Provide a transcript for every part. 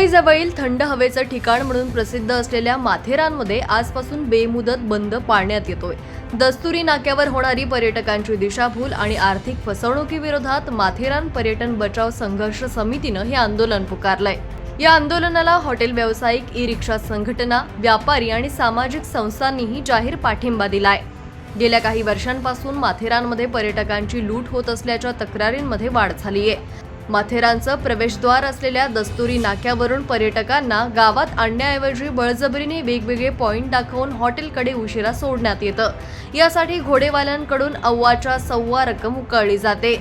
मुंबईजवळील थंड हवेचं ठिकाण म्हणून प्रसिद्ध असलेल्या माथेरानमध्ये आजपासून बेमुदत बंद पाळण्यात येतोय. दस्तुरी नाक्यावर होणारी पर्यटकांची दिशाभूल आणि आर्थिक फसवणुकीविरोधात माथेरान पर्यटन बचाव संघर्ष समितीनं हे आंदोलन पुकारलंय. या आंदोलनाला हॉटेल व्यावसायिक ई रिक्षा संघटना व्यापारी आणि सामाजिक संस्थांनीही जाहीर पाठिंबा दिलाय. गेल्या काही वर्षांपासून माथेरानमध्ये पर्यटकांची लूट होत असल्याच्या तक्रारींमध्ये वाढ झाली आहे माथेरानचं प्रवेशद्वार असलेल्या दस्तुरी नाक्यावरून पर्यटकांना गावात आणण्याऐवजी बळजबरीने वेगवेगळे पॉईंट दाखवून हॉटेलकडे उशिरा सोडण्यात येतं. यासाठी घोडेवाल्यांकडून अव्वाच्या सव्वा रक्कम उकळली जाते.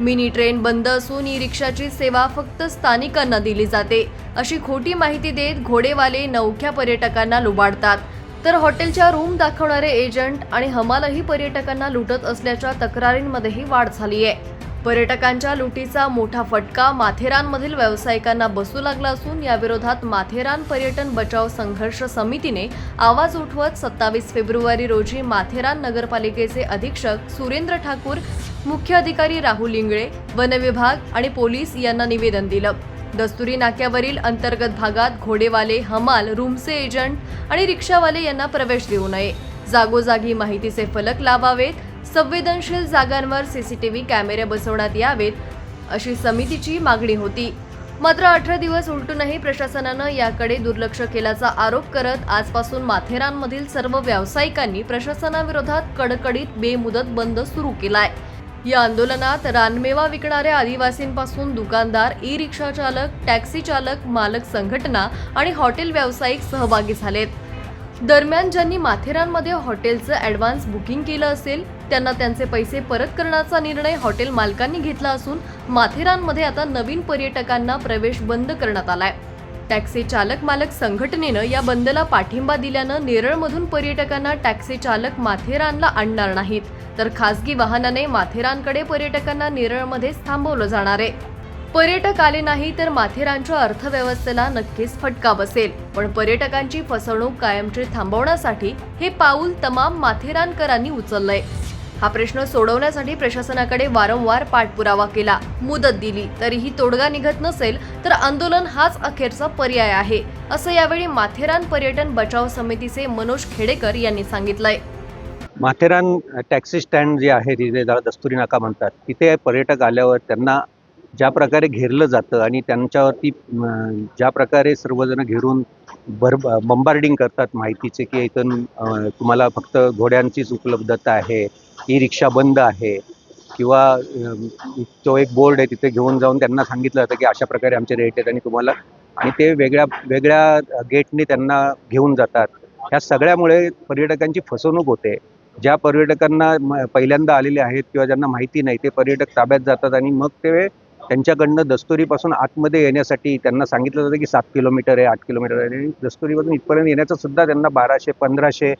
मिनी ट्रेन बंद असून ई रिक्षाची सेवा फक्त स्थानिकांना दिली जाते. अशी खोटी माहिती देत घोडेवाले नवख्या पर्यटकांना लुबाडतात. तर हॉटेलच्या रूम दाखवणारे एजंट आणि हमालही पर्यटकांना लुटत असल्याच्या तक्रारींमध्येही वाढ झाली आहे पर्यटकांच्या लुटीचा मोठा फटका माथेरानमधील व्यावसायिकांना बसू लागला असून याविरोधात माथेरान पर्यटन बचाव संघर्ष समितीने आवाज उठवत सत्तावीस फेब्रुवारी रोजी माथेरान नगरपालिकेचे अधीक्षक सुरेंद्र ठाकूर मुख्य अधिकारी राहुल इंगळे वनविभाग आणि पोलीस यांना निवेदन दिलं. दस्तुरी नाक्यावरील अंतर्गत भागात घोडेवाले हमाल रूमचे एजंट आणि रिक्षावाले यांना प्रवेश देऊ नये. जागोजागी माहितीचे फलक लावावेत संवेदनशील जागांवर सीसीटीव्ही कॅमेरे बसवण्यात यावेत अशी समितीची मागणी होती. मात्र अठरा दिवस उलटूनही प्रशासनानं याकडे दुर्लक्ष केल्याचा आरोप करत आजपासून माथेरानमधील सर्व व्यावसायिकांनी प्रशासनाविरोधात कडकडीत बेमुदत बंद सुरू केलाय. या आंदोलनात रानमेवा विकणाऱ्या आदिवासींपासून दुकानदार ई रिक्षा चालक टॅक्सी चालक मालक संघटना आणि हॉटेल व्यावसायिक सहभागी झालेत. दरम्यान ज्यांनी माथेरानमध्ये हॉटेलचं ॲडव्हान्स बुकिंग केलं असेल त्यांना त्यांचे पैसे परत करण्याचा निर्णय हॉटेल मालकांनी घेतला असून माथेरानमध्ये आता नवीन पर्यटकांना प्रवेश बंद करण्यात आलाय. टॅक्सी चालक मालक संघटनेनं या बंदला पाठिंबा दिल्यानं नेरळमधून पर्यटकांना टॅक्सी चालक माथेरानला आणणार नाहीत तर खासगी वाहनाने माथेरानकडे पर्यटकांना नेरळमध्येच थांबवलं जाणार आहे. पर्यटक आले नाही तर माथेरानच्या अर्थव्यवस्थेला नक्कीच फटका बसेल पण पर्यटकांची फसवणूक कायमची थांबवण्यासाठी हे पाऊल तमाम माथेरानकरांनी उचललंय. हा प्रश्न सोडवण्यासाठी प्रशासनाकडे वारंवार पाठपुरावा केला. मुदत दिली. तरीही तोडगा निघत नसेल तर आंदोलन हाच अखेरचा पर्याय आहे असं यावेळी माथेरान पर्यटन बचाव समितीचे मनोज खेडेकर यांनी सांगितलंय. माथेरान टॅक्सी स्टँड जे आहे तिथे ज्याला दस्तुरी नाका म्हणतात. तिथे पर्यटक आल्यावर त्यांना ज्या प्रकारे घेरलं जातं आणि त्यांच्यावरती ज्या प्रकारे सर्वजण घेरून भर बंबार्डिंग करतात माहितीचे की इथून तुम्हाला फक्त घोड्यांचीच उपलब्धता आहे ई रिक्षा बंद आहे. किंवा तो एक बोर्ड आहे तिथे घेऊन जाऊन त्यांना सांगितलं जातं की अशा प्रकारे आमचे रेट आहेत आणि तुम्हाला आणि ते वेगळ्या वेगळ्या गेटने त्यांना घेऊन जातात. ह्या सगळ्यामुळे पर्यटकांची फसवणूक होते. ज्या पर्यटकांना पहिल्यांदा आलेले आहेत किंवा ज्यांना माहिती नाही ते पर्यटक ताब्यात जातात आणि मग ते त्यांच्याकडनं दस्तुरीपासून आतमध्ये येण्यासाठी त्यांना सांगितलं जातं की सात किलोमीटर आहे आठ किलोमीटर आहे. आणि दस्तुरीपासून इथपर्यंत येण्याचं सुद्धा त्यांना बाराशे पंधराशे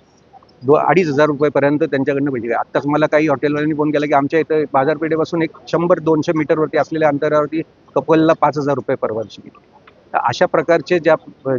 दो अडीच हजार रुपयेपर्यंत त्यांच्याकडनं पाहिजे आत्ताच मला काही हॉटेलवाल्यांनी फोन केला की आमच्या इथं बाजारपेठेपासून एक शंभर दोनशे मीटरवरती असलेल्या अंतरावरती कपलला पाच हजार रुपये परवानगी अशा प्रकारचे ज्या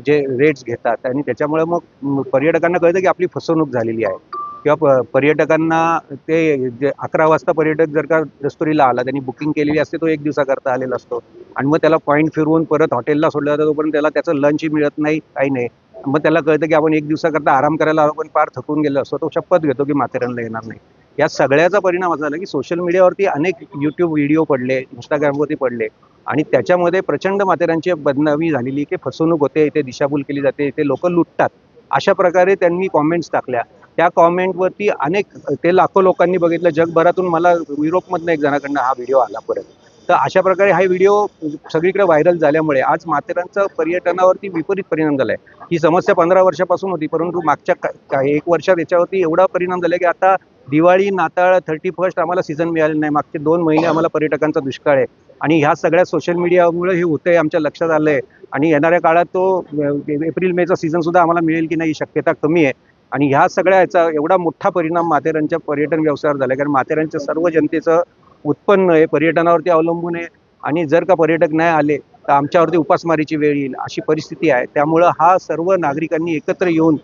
जे रेट्स घेतात आणि त्याच्यामुळे मग पर्यटकांना कळतं की आपली फसवणूक झालेली आहे. किंवा पर्यटकांना ते जे अकरा वाजता पर्यटक जर का दस्तुरीला आला त्यांनी बुकिंग केलेली असते तो एक दिवसाकरता आलेला असतो. आणि मग त्याला पॉईंट फिरवून परत हॉटेलला सोडला जातो तोपर्यंत त्याला त्याचं लंचही मिळत नाही काही नाही. मग त्याला कळतं की आपण एक दिवसाकरता आराम करायला आलो पण फार थकून गेलो असतो तो शपथ घेतो की माथेरानला येणार नाही. या सगळ्याचा परिणाम असा झाला की सोशल मीडियावरती अनेक यूट्यूब व्हिडिओ पडले इंस्टाग्रामवरती पडले आणि त्याच्यामध्ये प्रचंड माथेरानची बदनामी झालेली की फसवणूक होते इथे दिशाभूल केली जाते इथे लोक लुटतात. अशा प्रकारे त्यांनी कॉमेंट्स टाकल्या. त्या कॉमेंटवरती अनेक ते लाखो लोकांनी बघितलं. जगभरातून मला युरोपमधनं एक जणाकडनं हा व्हिडिओ आला परत. तर अशा प्रकारे हा व्हिडिओ सगळीकडे व्हायरल झाल्यामुळे आज माथेरानचा पर्यटनावरती विपरीत परिणाम झाला आहे ही समस्या पंधरा वर्षापासून होती परंतु मागच्या का- काही एक वर्षात याच्यावरती एवढा परिणाम झाला की आता दिवाळी नाताळ थर्टी फर्स्ट आम्हाला सीझन मिळाले नाही. मागचे दोन महिने आम्हाला पर्यटकांचा दुष्काळ आहे. आणि ह्या सगळ्या सोशल मीडियामुळे हे होतंय आमच्या लक्षात आलं आहे आणि येणाऱ्या काळात तो एप्रिल मेचा सीझनसुद्धा आम्हाला मिळेल की नाही ही शक्यता कमी आहे. आणि ह्या सगळ्या याचा एवढा मोठा परिणाम माथेरानच्या पर्यटन व्यवसायावर झाला कारण माथेरानच्या सर्व जनतेचं उत्पन्न आहे पर्यटनावरती अवलंबून आहे आणि जर का पर्यटक नाही आले तर आमच्यावरती उपासमारीची वेळ येईल अशी परिस्थिती आहे. त्यामुळं हा सर्व नागरिकांनी एकत्र येऊन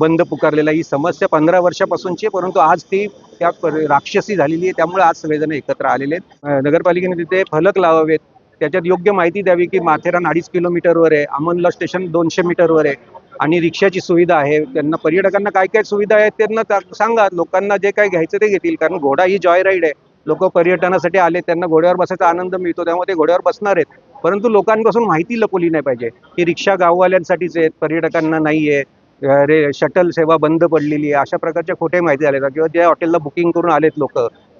बंद पुकारलेला ही समस्या पंधरा वर्षापासूनची आहे, परंतु आज ती त्या राक्षसी झालेली आहे त्यामुळे आज सगळेजण एकत्र आलेले आहेत. नगरपालिकेने तिथे फलक लावावेत. त्याच्यात योग्य माहिती द्यावी की माथेरान अडीच किलोमीटरवर आहे अमनला स्टेशन दोनशे मीटरवर आहे आणि रिक्षाची सुविधा आहे. त्यांना पर्यटकांना काय काय सुविधा आहेत त्यांना त्या- सांगा. लोकांना जे काय घ्यायचं ते घेतील कारण घोडा ही जॉय राईड आहे. लोक पर्यटनासाठी आले त्यांना घोड्यावर बसायचा आनंद मिळतो त्यामुळे ते घोड्यावर बसणार आहेत. परंतु लोकांपासून माहिती लपवली नाही पाहिजे. की रिक्षा गाववाल्यांसाठीच आहेत पर्यटकांना नाही आहे रे शटल सेवा बंद पडलेली आहे अशा प्रकारच्या खोटे माहिती आल्या किंवा ज्या हॉटेलला बुकिंग करून आलेत लोक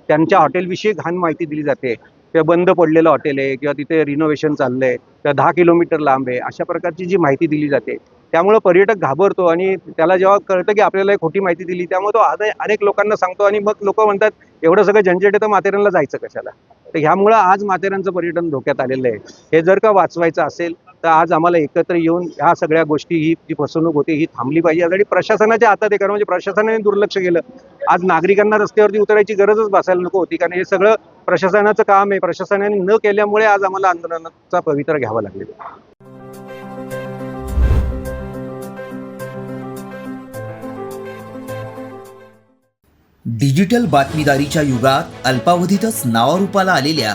त्यांच्या हॉटेलविषयी घाण माहिती दिली जाते. किंवा बंद पडलेलं हॉटेल आहे किंवा तिथे रिनोव्हेशन चाललंय किंवा दहा किलोमीटर लांब आहे अशा प्रकारची जी माहिती दिली जाते त्यामुळे पर्यटक घाबरतो आणि त्याला जेव्हा कळतं की आपल्याला एक खोटी माहिती दिली त्यामुळे तो आज अनेक लोकांना सांगतो आणि मग लोक म्हणतात एवढं सगळं झंझट आहे तर माथेरानला जायचं कशाला? तर ह्यामुळं आज माथेरानचं पर्यटन धोक्यात आलेलं आहे. हे जर का वाचवायचं असेल तर आज आम्हाला एकत्र येऊन ह्या सगळ्या गोष्टी ही जी फसवणूक होती ही थांबली पाहिजे. यासाठी प्रशासनाच्या हातात आहे कारण म्हणजे प्रशासनाने दुर्लक्ष केलं. आज नागरिकांना रस्त्यावरती उतरायची गरजच बसायला नको होती कारण हे सगळं प्रशासनाचं काम आहे. प्रशासनाने न केल्यामुळे आज आम्हाला आंदोलनाचा पवित्रा घ्यावा लागलेला डिजिटल बातमीदारीच्या युगात अल्पावधीतच नावारूपाला आलेल्या